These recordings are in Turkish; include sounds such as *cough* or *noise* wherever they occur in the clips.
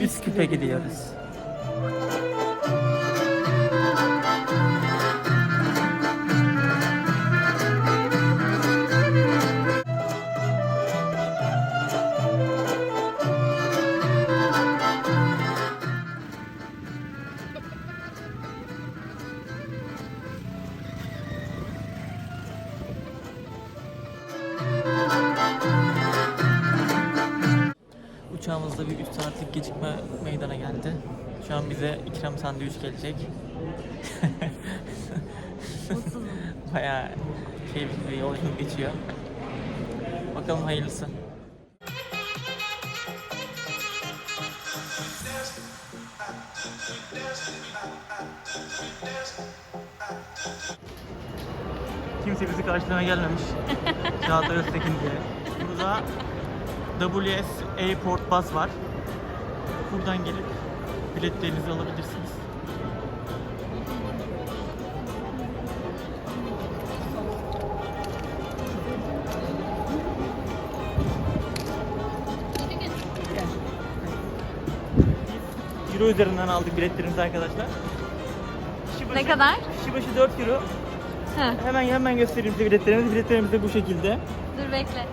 Üsküp'e gidiyoruz. Gecikme meydana geldi. Şu an bize ikram sandviç gelecek. *laughs* Bayağı keyifli bir yolculuk geçiyor. Bakalım hayırlısı. Kimse bizi karşılamaya gelmemiş. *laughs* Çağatay Öztekin diye. Burada WS Airport Bus var. Buradan gelip biletlerinizi alabilirsiniz. Euro üzerinden aldık biletlerimizi arkadaşlar. Kişi başı- Ne kadar? Kişi başı 4 euro. Heh, Hemen hemen göstereyim size biletlerimizi. Biletlerimiz de bu şekilde. dur bekle.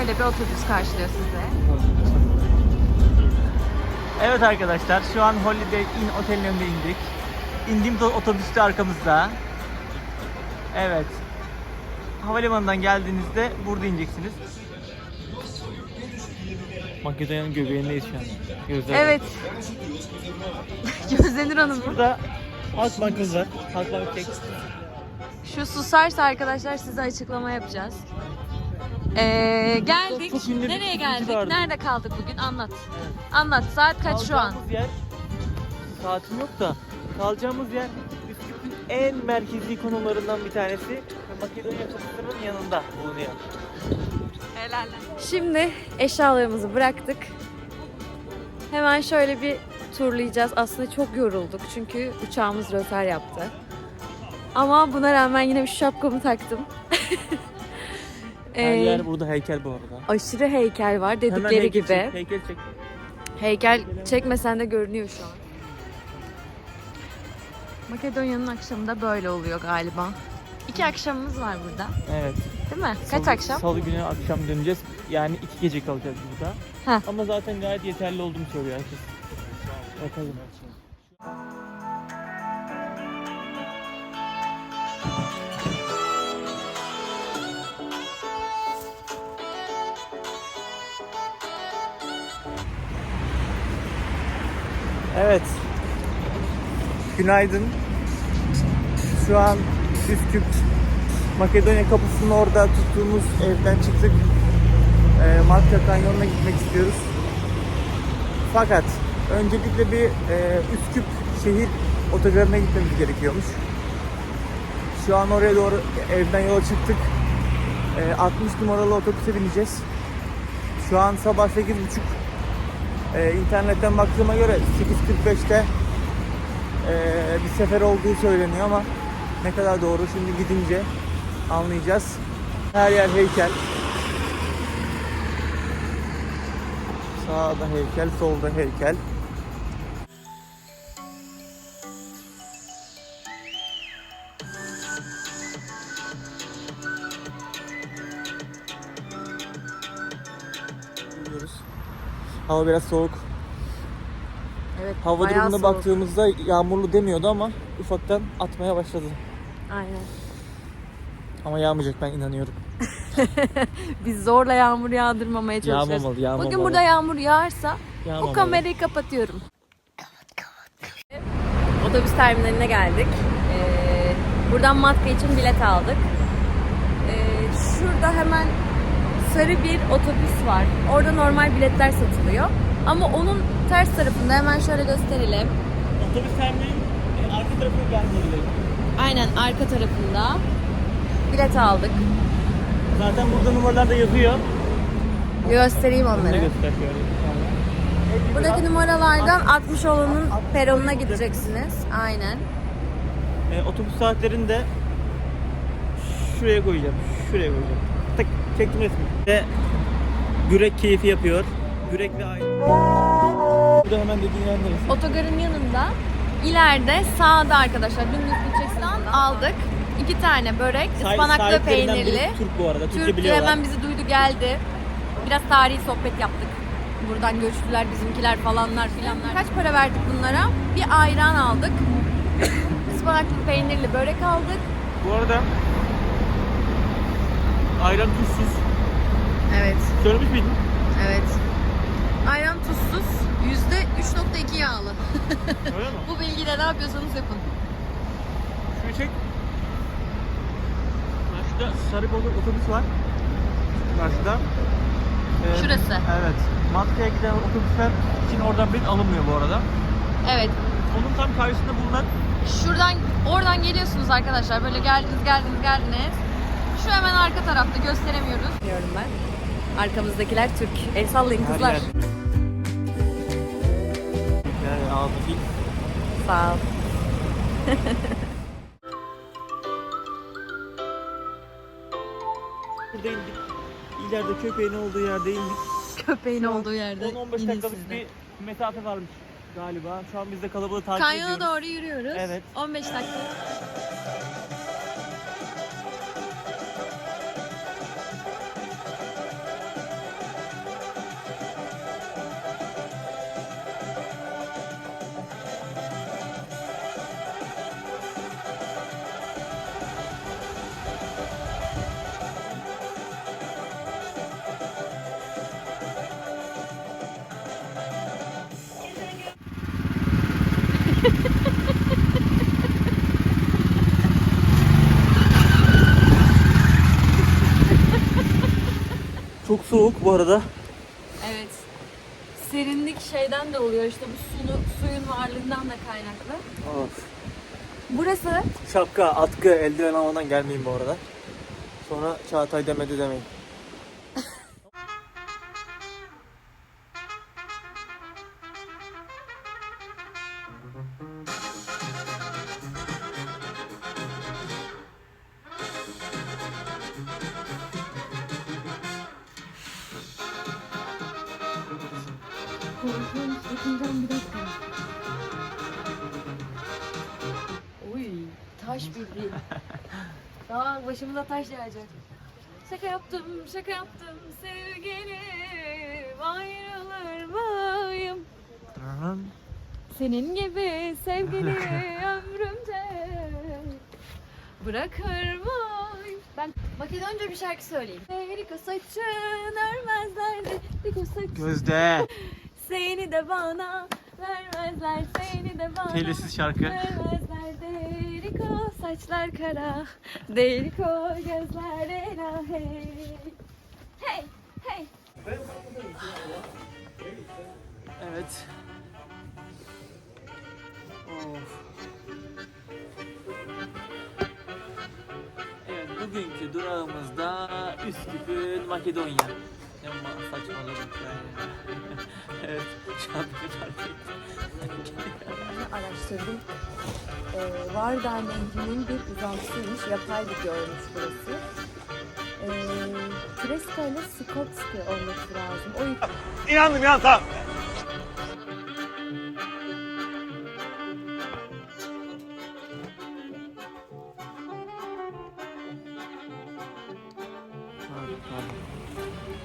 Şöyle bir otobüs karşılıyor sizi. Evet arkadaşlar şu an Holiday Inn otelin önünde indik. İndiğimiz otobüs de arkamızda. Evet. Havalimanından geldiğinizde burada ineceksiniz. Makedonya'nın göbeğindeyiz şu an. Gözler Evet. *laughs* Gözlenir Hanım. Burada Halkbank'ımız var. Halkbank çek. Şu susarsa arkadaşlar size açıklama yapacağız. Ee, geldik. Bir Nereye geldik? vardı. Nerede kaldık bugün? Anlat. Anlat. Saat kaç şu an? Kalacağımız yer saatim yok da kalacağımız yer Üsküp'ün en merkezi konularından bir tanesi ve Makedonya çatısının yanında bulunuyor. Şimdi eşyalarımızı bıraktık. Hemen şöyle bir turlayacağız. Aslında çok yorulduk çünkü uçağımız rötar yaptı. Ama buna rağmen yine bir şapkamı taktım. *laughs* Her Ee, yer burada heykel bu arada. aşırı heykel var Hemen dedikleri heykel gibi. Çek, heykel çek. Heykel çekmesen de görünüyor şu an. Makedonya'nın akşamı da böyle oluyor galiba. İki akşamımız var burada. Evet. Değil mi? Kaç Salı- akşam? Salı günü akşam döneceğiz. Yani iki gece kalacağız burada. Heh. Ama zaten gayet yeterli olduğunu söylüyor herkes. Bakalım. Evet. Günaydın. Şu an Üsküp Makedonya kapısının orada tuttuğumuz evden çıktık. Ee, Marka Kanyonu'na gitmek istiyoruz. Fakat öncelikle bir e, Üsküp şehir otogarına gitmemiz gerekiyormuş. Şu an oraya doğru evden yola çıktık. E, 60 numaralı otobüse bineceğiz. Şu an sabah 8.30. E, internetten baktığıma göre 8.45'te e, bir sefer olduğu söyleniyor ama ne kadar doğru şimdi gidince anlayacağız. Her yer heykel. Sağda heykel, solda heykel. Hava biraz soğuk. Evet. Hava bayağı durumuna soğuk. baktığımızda yağmurlu demiyordu ama ufaktan atmaya başladı. Aynen. Ama yağmayacak ben inanıyorum. *laughs* Biz zorla yağmur yağdırmamaya çalışıyoruz. Yağmamalı, yağmamalı. Bugün burada yağmur yağarsa Yağmamalı. bu kamerayı kapatıyorum. Otobüs terminaline geldik. Ee, buradan matka için bilet aldık. Ee, şurada hemen sarı bir otobüs var. Orada normal biletler satılıyor. Ama onun ters tarafında hemen şöyle gösterelim. Otobüs terminalinin e, arka tarafına gelmeliyiz. Aynen arka tarafında bilet aldık. Zaten burada numaralar da yazıyor. Göstereyim onları. göster. Buradaki numaralardan 60 olanın peronuna gideceksiniz. Aynen. E, otobüs saatlerinde şuraya koyacağım. Şuraya koyacağım. Çektim resmi. Ve Gürek keyfi yapıyor. Gürek ve aile. Burada hemen dediğin yer neresi? Otogarın yanında ileride sağda arkadaşlar dümdüz gideceksiniz aldık. İki tane börek, ıspanaklı sahiplerinden biri peynirli. Türk bu arada. Türkçe Türk biliyorlar. hemen bizi duydu geldi. Biraz tarihi sohbet yaptık. Buradan göçtüler bizimkiler falanlar filanlar. Kaç para verdik bunlara? Bir ayran aldık. *coughs* Ispanaklı peynirli börek aldık. Bu arada ayran tuzsuz. Evet. Söylemiş miydin? Evet. Ayran tuzsuz. Yüzde 3.2 yağlı. Öyle mi? *laughs* Bu bilgiyle ne yapıyorsanız yapın. Şunu çek. Karşıda sarı bir otobüs var. Karşıda. Ee, Şurası. Evet. Matka'ya giden otobüsler için oradan bilet alınmıyor bu arada. Evet. Onun tam karşısında bulunan Şuradan oradan geliyorsunuz arkadaşlar. Böyle geldiniz geldiniz geldiniz. Şu hemen arka tarafta gösteremiyoruz. Diyorum ben. Arkamızdakiler Türk. El sallayın Her kızlar. yer. Yani aldı değil. Sağ ol. *laughs* Burada indik. İleride köpeğin olduğu yerde indik. Köpeğin olduğu yerde. 10-15 inin dakikalık bir mesafe varmış galiba. Şu an biz de kalabalığı takip Kanyona ediyoruz. doğru yürüyoruz. Evet. 15 dakika. Soğuk bu arada. Evet. Serinlik şeyden de oluyor işte bu sulu, suyun varlığından da kaynaklı. Of. Burası Şapka, atkı, eldiven almadan gelmeyin bu arada. Sonra Çağatay demedi demeyin. Bir dakika. Uy, taş bildiğin. Daha başımıza taş yağacak. Şaka yaptım, şaka yaptım sevgilim ayrılır mıyım? Senin gibi sevgili ömrümde bırakır mıyım? Ben Makedonca bir şarkı söyleyeyim. Erika saçın örmezler, Erika saçın Gözde. Seni de bana vermezler, seni de bana Telisiz şarkı. vermezler. Deriko saçlar kara, Deriko gözler ela hey. Hey, hey. Evet. Of. Evet, bugünkü durağımızda Üsküp'ün Makedonya. Ama saçmaladım yani. Evet, şu an beni fark ettim. araştırdım. Ee, Vardar Nehri'nin bir uzantısıymış. Yapay bir gölmüş burası. Ee, Treska ile Skotski olması lazım. O yüzden İnandım ya tamam.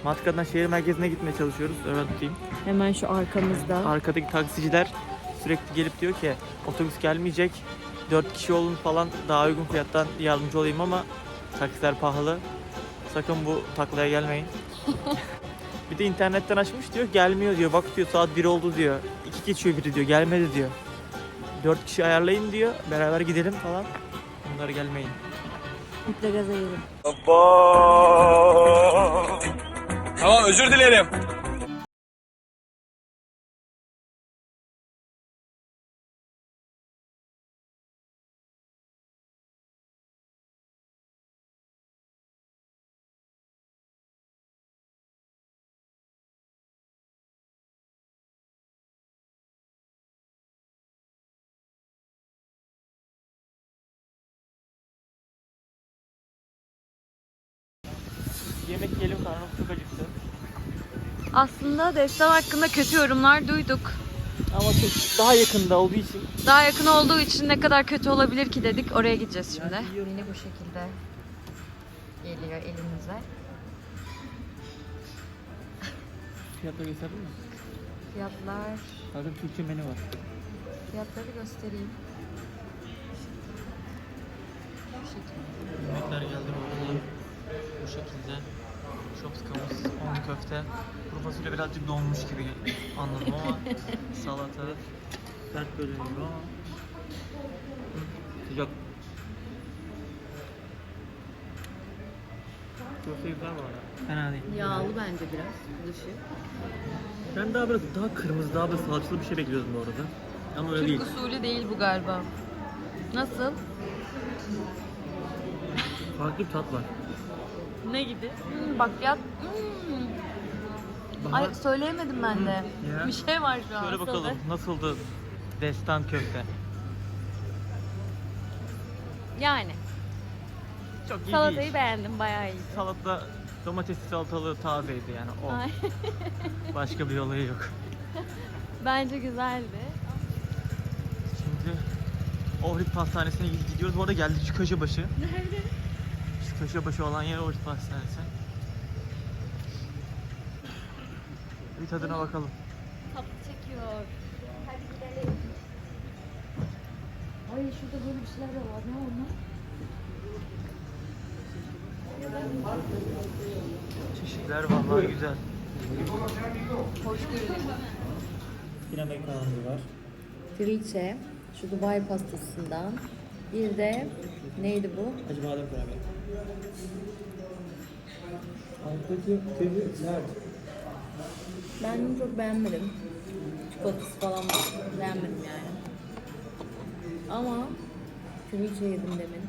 Matka'dan şehir merkezine gitmeye çalışıyoruz. Öyle tutayım. hemen şu arkamızda. Arkadaki taksiciler sürekli gelip diyor ki otobüs gelmeyecek. 4 kişi olun falan daha uygun fiyattan yardımcı olayım ama taksiler pahalı. Sakın bu taklaya gelmeyin. *laughs* bir de internetten açmış diyor gelmiyor diyor. Bak diyor saat 1 oldu diyor. 2 geçiyor biri diyor gelmedi diyor. 4 kişi ayarlayın diyor. Beraber gidelim falan. Bunlar gelmeyin. İple gaza yedim. Tamam özür dilerim. Yemek yiyelim karnım çok acıktı. Aslında Destan hakkında kötü yorumlar duyduk. Ama çok daha yakında olduğu için Daha yakın olduğu için ne kadar kötü olabilir ki dedik. Oraya gideceğiz şimdi. Menü bu şekilde geliyor elimize. fiyatları gösterdin mi? Fiyatlar, Zaten Türkçe menü var. fiyatları göstereyim. Bu şekilde. Yemekler geldi. Bu şekilde. Şopskamız, on köfte. Kuru fasulye birazcık donmuş gibi anladım ama *laughs* salata sert görünüyor ama Hı, sıcak. Köfte güzel bu arada. Fena değil. Yağlı bence biraz dışı. Ben daha böyle daha kırmızı, daha böyle salçalı bir şey bekliyordum bu arada. Ama öyle değil. Türk usulü değil bu galiba. Nasıl? Farklı bir tat var. Ne gibi? Hmm, bakliyat. Hmm. Ay söyleyemedim ben de. Ya. Bir şey var şu an. Şöyle Nasıldı? bakalım nasıldı destan köfte. Yani. Çok iyi Salatayı değil. beğendim bayağı iyi. Salata domatesli salatalığı tazeydi yani o. Ay. *laughs* Başka bir olayı yok. *laughs* Bence güzeldi. Şimdi Ohrid Pastanesi'ne gidiyoruz. Bu arada geldik şu köşe başı. Nerede? *laughs* Şu köşe başı olan yer Ohrid Pastanesi. Bir tadına bakalım. Tatlı çekiyor. Hadi gidelim. Ay şurada böyle bir şeyler de var. Ne onlar? Çeşitler vallahi güzel. Hoş görünüyor. Yine mekanı var. Triçe, şu Dubai pastasından. Bir de neydi bu? Hacı badem kurabiye. Alttaki tezi sert. Ben bunu çok beğenmedim. Çikolatası falan beğenmedim yani. Ama triçe yedim demin.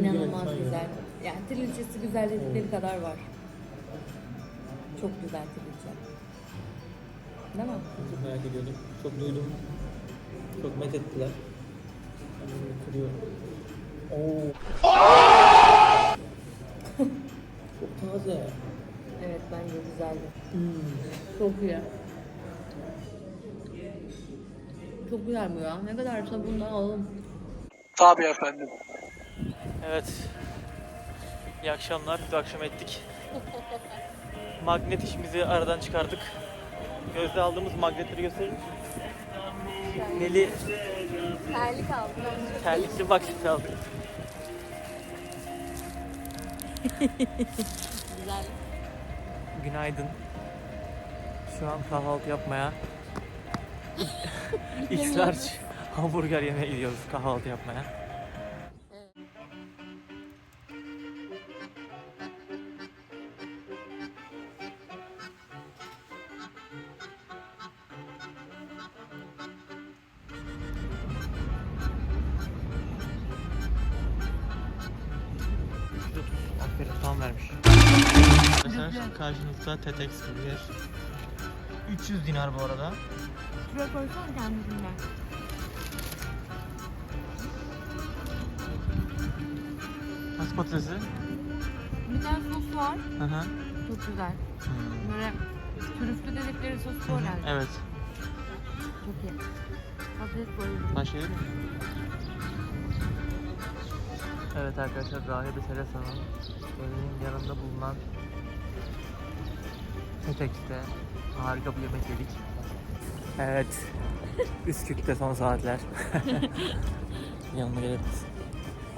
İnanılmaz güzel. Yani triçesi güzel dedikleri kadar var. Çok güzel triçe. Değil mi? Çok merak ediyordum. Çok duydum. Çok met ettiler. Oo. Taze. Evet bence güzeldi. Hmm. Çok iyi. Çok güzel bu ya. Ne kadarsa bundan alalım. Tabii efendim. Evet. İyi akşamlar. Bir akşam ettik. *laughs* Magnet işimizi aradan çıkardık. Gözde aldığımız magnetleri gösterir misin? Neli Terlik aldım. terlikli magnet aldık. *laughs* Güzel. Günaydın. Şu an kahvaltı yapmaya *laughs* large hamburger yemeye gidiyoruz kahvaltı yapmaya. Karşınızda Tetex Burger. 300 dinar bu arada. Şuraya koysana kendisinden. Nasıl patatesi? Bir tane sos var. Hı hı. Çok güzel. Hmm. Böyle trüflü dedikleri sos hı, herhalde. Evet. Çok iyi. Patates koyuyorum. Başlayalım mı? Evet arkadaşlar Rahibe Teresa'nın evinin yanında bulunan Tetex'te harika bir yemek yedik. Evet. *laughs* Üsküp'te son saatler. *laughs* Yanına gelebiliriz.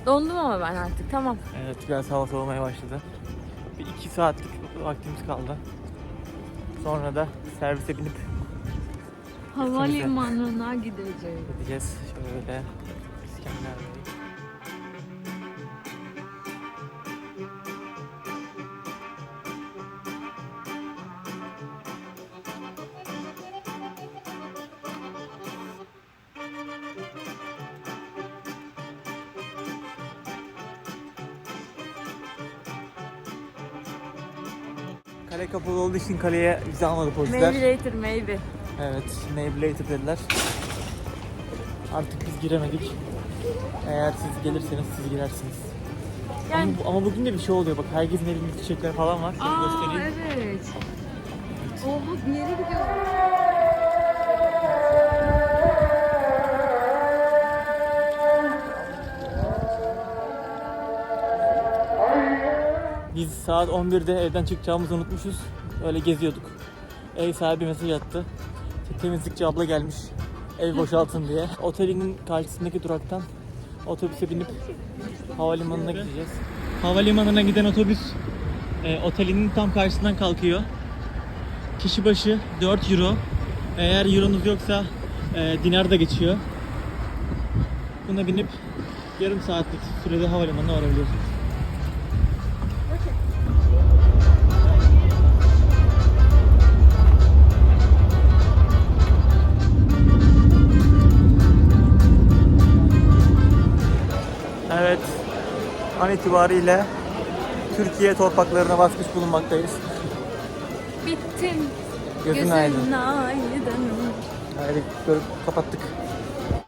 Dondum ama ben artık. Tamam. Evet biraz hava soğumaya başladı. Bir iki saatlik vaktimiz kaldı. Sonra da servise binip Havalimanına gideceğiz. gideceğiz. Şöyle İskender Bey. Kale kapalı olduğu için kaleye vize almadı polisler. Maybe later maybe. Evet, maybe later dediler. Artık biz giremedik. Eğer siz gelirseniz siz girersiniz. Yani Ama, ama bugün de bir şey oluyor bak herkesin elinde çiçekler falan var. Aa Göstereyim. evet. Oha bir yere gidiyor. Saat 11'de evden çıkacağımızı unutmuşuz. Öyle geziyorduk. Ev sahibi mesaj attı. Temizlikçi abla gelmiş. Ev boşaltın diye. Otelinin karşısındaki duraktan otobüse binip havalimanına gideceğiz. Havalimanına giden otobüs e, otelinin tam karşısından kalkıyor. Kişi başı 4 euro. Eğer euronuz yoksa e, dinar da geçiyor. Buna binip yarım saatlik sürede havalimanına varabiliyorsunuz. An itibariyle Türkiye topraklarına basmış bulunmaktayız. Bittim. Gözün Gözün aydın. aydın. Haydi kapattık.